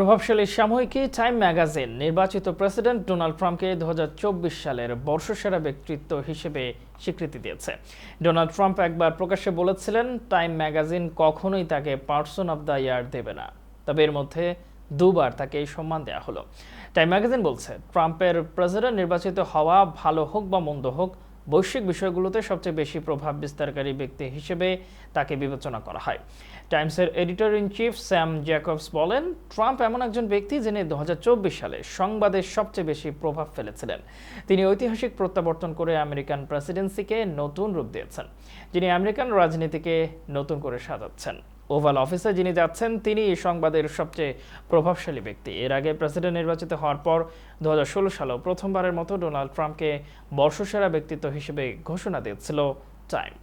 প্রভাবশালী সাময়িকী Time magazine নির্বাচিত প্রেসিডেন্ট ডোনাল্ড ট্রাম্পকে দু হাজার চব্বিশ সালের বর্ষসেরা ব্যক্তিত্ব হিসেবে স্বীকৃতি দিয়েছে। ডোনাল্ড ট্রাম্প একবার প্রকাশ্যে বলেছিলেন, টাইম ম্যাগাজিন কখনোই তাকে পার্সন অব দ্য ইয়ার দেবে না। তবে এর মধ্যে দুবার তাকে এই সম্মান দেওয়া হলো। টাইম ম্যাগাজিন বলছে, ট্রাম্পের প্রেসিডেন্ট নির্বাচিত হওয়া ভালো হোক বা মন্দ হোক বৈশ্বিক বিষয়গুলোতে সবচেয়ে বেশি প্রভাব বিস্তারকারী ব্যক্তি হিসেবে তাকে বিবেচনা করা হয়। টাইমসের editor in chief Sam Jacobs বলেন, ট্রাম্প এমন একজন ব্যক্তি যিনি দু হাজার চব্বিশ সালে সংবাদের সবচেয়ে বেশি প্রভাব ফেলেছিলেন। তিনি ঐতিহাসিক প্রত্যাবর্তন করে আমেরিকান প্রেসিডেন্সিকে নতুন রূপ দিয়েছেন, যিনি আমেরিকান রাজনীতিকে নতুন করে সাজাচ্ছেন। ওভাল অফিসে যিনি যাচ্ছেন, তিনি সংবাদের সবচেয়ে প্রভাবশালী ব্যক্তি। এর আগে প্রেসিডেন্ট নির্বাচিত হওয়ার পর দু সালেও প্রথমবারের মতো ডোনাল্ড ট্রাম্পকে বর্ষসেরা ব্যক্তিত্ব হিসেবে ঘোষণা দিয়েছিল টাইম